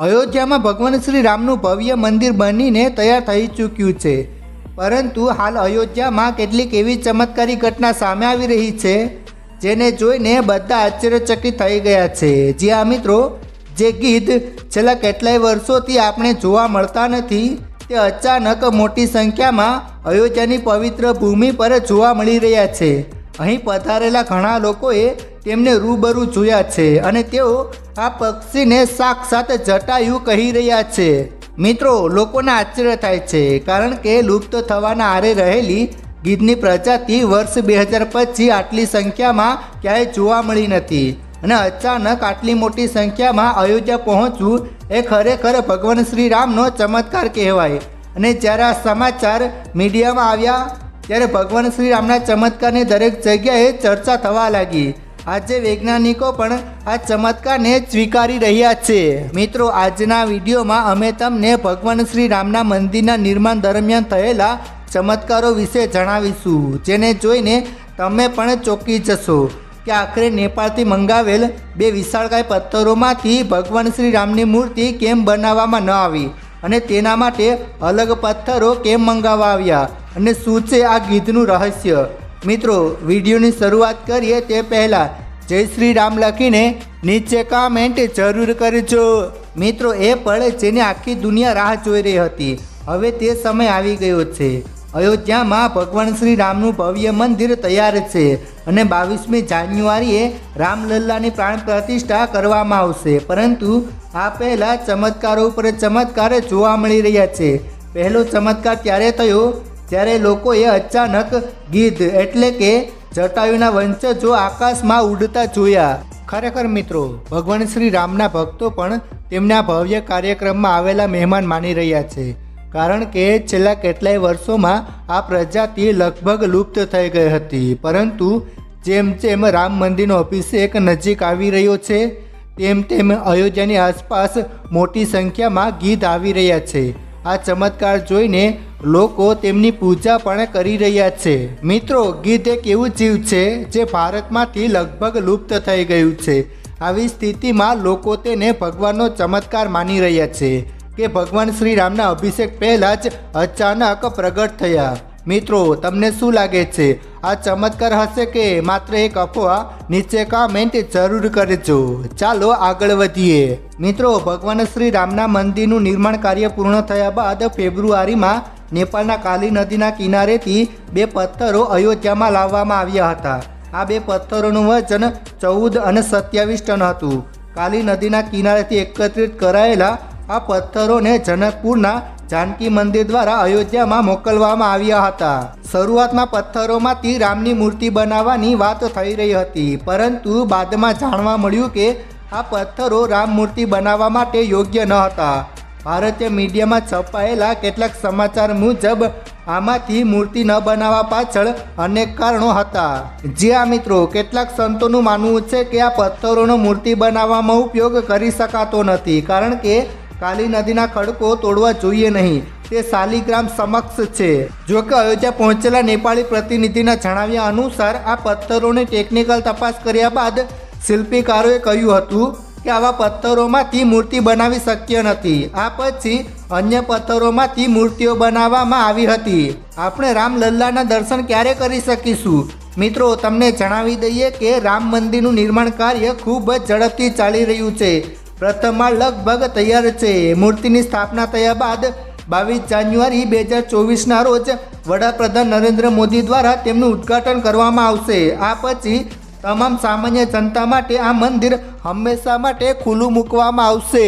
અયોધ્યામાં ભગવાન શ્રી રામનું ભવ્ય મંદિર બનીને તૈયાર થઈ ચૂક્યું છે. પરંતુ હાલ અયોધ્યામાં કેટલીક એવી ચમત્કારી ઘટના સામે આવી રહી છે, જેને જોઈને બધા આશ્ચર્યચકિત થઈ ગયા છે. જ્યાં મિત્રો, જે ગીત છેલ્લા કેટલાય વર્ષોથી આપણે જોવા મળતા નથી, તે અચાનક મોટી સંખ્યામાં અયોધ્યાની પવિત્ર ભૂમિ પર જોવા મળી રહ્યા છે. અહીં પધારેલા ઘણા લોકોએ તેમને રૂબરૂ જોયા છે અને તેઓ આ પક્ષીને સાક્ષાત જટાયુ કહી રહ્યા છે. મિત્રો, લોકોને આશ્ચર્ય થાય છે, કારણ કે લુપ્ત થવાના આરે રહેલી ગીધની પ્રજાતિ વર્ષ બે હજાર પછી આટલી સંખ્યામાં ક્યાંય જોવા મળી નથી અને અચાનક આટલી મોટી સંખ્યામાં અયોધ્યા પહોંચવું એ ખરેખર ભગવાન શ્રી રામનો ચમત્કાર કહેવાય. અને જ્યારે આ સમાચાર મીડિયામાં આવ્યા, ત્યારે ભગવાન શ્રી રામના ચમત્કારની દરેક જગ્યાએ ચર્ચા થવા લાગી. આજે વૈજ્ઞાનિકો પણ આ ચમત્કારને સ્વીકારી રહ્યા છે. મિત્રો, આજના વિડીયોમાં અમે તમને ભગવાન શ્રી રામના મંદિરના નિર્માણ દરમિયાન થયેલા ચમત્કારો વિશે જણાવીશું, જેને જોઈને તમે પણ ચોંકી જશો કે આખરે નેપાળથી મંગાવેલ બે વિશાળકાય પથ્થરોમાંથી ભગવાન શ્રી રામની મૂર્તિ કેમ બનાવવામાં ન આવી અને તેના માટે અલગ પથ્થરો કેમ મંગાવવા આવ્યા અને શું છે આ ગીતનું રહસ્ય? મિત્રો, વિડીયોની શરૂઆત કરીએ તે પહેલાં જય શ્રી રામ લખીને નીચે કામેન્ટ જરૂર કરજો. મિત્રો, એ પળ જેની આખી દુનિયા રાહ જોઈ રહી હતી, હવે તે સમય આવી ગયો છે. અયોધ્યામાં ભગવાન શ્રી રામનું ભવ્ય મંદિર તૈયાર છે અને બાવીસમી જાન્યુઆરીએ રામલલ્લાની પ્રાણ પ્રતિષ્ઠા કરવામાં આવશે. પરંતુ આ પહેલાં ચમત્કારો ઉપર ચમત્કાર જોવા મળી રહ્યા છે. પહેલો ચમત્કાર ત્યારે થયો જ્યારે લોકોએ અચાનક ગીધ એટલે કે જટાયુના વંશજો આકાશમાં ઉડતા જોયા. ખરેખર મિત્રો, ભગવાન શ્રી રામના ભક્તો પણ તેમના ભવ્ય કાર્યક્રમમાં આવેલા મહેમાન માની રહ્યા છે. કારણ કે છેલ્લા કેટલાય વર્ષોમાં આ પ્રજાતિ લગભગ લુપ્ત થઈ ગઈ હતી. પરંતુ જેમ જેમ રામ મંદિરનો અભિષેક નજીક આવી રહ્યો છે, તેમ તેમ અયોધ્યાની આસપાસ મોટી સંખ્યામાં ગીધ આવી રહ્યા છે. આ ચમત્કાર જોઈને લોકો તેમની પૂજા પણ કરી રહ્યા છે. મિત્રો ગીત એક એવું જીવ છે જે ભારતમાંથી લગભગ લુપ્ત થઈ ગયું છે. આવી સ્થિતિમાં લોકો તેને ભગવાનનો ચમત્કાર માની રહ્યા છે કે ભગવાન શ્રી રામના અભિષેક પહેલાં જ અચાનક પ્રગટ થયા. મિત્રો, તમને શું લાગે છે? આ ચમત્કાર હશે કે માત્ર એક અફવા? નીચે કોમેન્ટ જરૂર કરજો. ચાલો આગળ વધીએ. મિત્રો, ભગવાન શ્રી રામના મંદિરનું નિર્માણ કાર્ય પૂર્ણ થયા બાદ ફેબ્રુઆરીમાં નેપાળના કાલી નદીના કિનારેથી બે પથ્થરો અયોધ્યામાં લાવવામાં આવ્યા હતા. આ બે પથ્થરોનું વજન ચૌદ અને સત્યાવીસ ટન હતું. કાલી નદીના કિનારેથી એકત્રિત કરાયેલા આ પથ્થરોને જનકપુરના જાનકી મંદિર દ્વારા અયોધ્યામાં મોકલવામાં આવ્યા હતા. શરૂઆતમાં પથ્થરોમાંથી રામની મૂર્તિ બનાવવાની વાત થઈ રહી હતી, પરંતુ બાદમાં જાણવા મળ્યું કે આ પથ્થરો રામ મૂર્તિ બનાવવા માટે યોગ્ય ન હતા. ભારતીય મીડિયામાં છપાયેલા કેટલાક સમાચાર મુજબ, આમાંથી મૂર્તિ ન બનાવવા પાછળ અનેક કારણો હતા. જ્યાં મિત્રો, કેટલાક સંતોનું માનવું છે કે આ પથ્થરોનો મૂર્તિ બનાવવામાં ઉપયોગ કરી શકાતો નથી, કારણ કે કાલી નદીના ખડકો તોડવા જોઈએ નહીં. તે શાલિગ્રામ સમક્ષ છે. જો કે અયોધ્યા પહોંચેલા નેપાળી પ્રતિનિધિના જણાવ્યા અનુસાર, આ પથ્થરોની ટેકનિકલ તપાસ કર્યા બાદ શિલ્પીકારોએ કહ્યું હતું કે આવા પથ્થરોમાંથી મૂર્તિ બનાવી શક્ય નથી. આ પછી અન્ય પથ્થરોમાંથી મૂર્તિઓ બનાવવામાં આવી હતી. આપણે રામલલ્લાના દર્શન ક્યારે કરી શકીશું? મિત્રો, તમને જણાવી દઈએ કે રામ મંદિરનું નિર્માણ કાર્ય ખૂબ જ ઝડપથી ચાલી રહ્યું છે. પ્રથમમાં લગભગ તૈયાર છે. મૂર્તિની સ્થાપના થયા બાદ બાવીસ જાન્યુઆરી બે હજાર ચોવીસના રોજ વડાપ્રધાન નરેન્દ્ર મોદી દ્વારા તેમનું ઉદ્ઘાટન કરવામાં આવશે. આ પછી તમામ સામાન્ય જનતા માટે આ મંદિર હંમેશા માટે ખુલ્લું મૂકવામાં આવશે.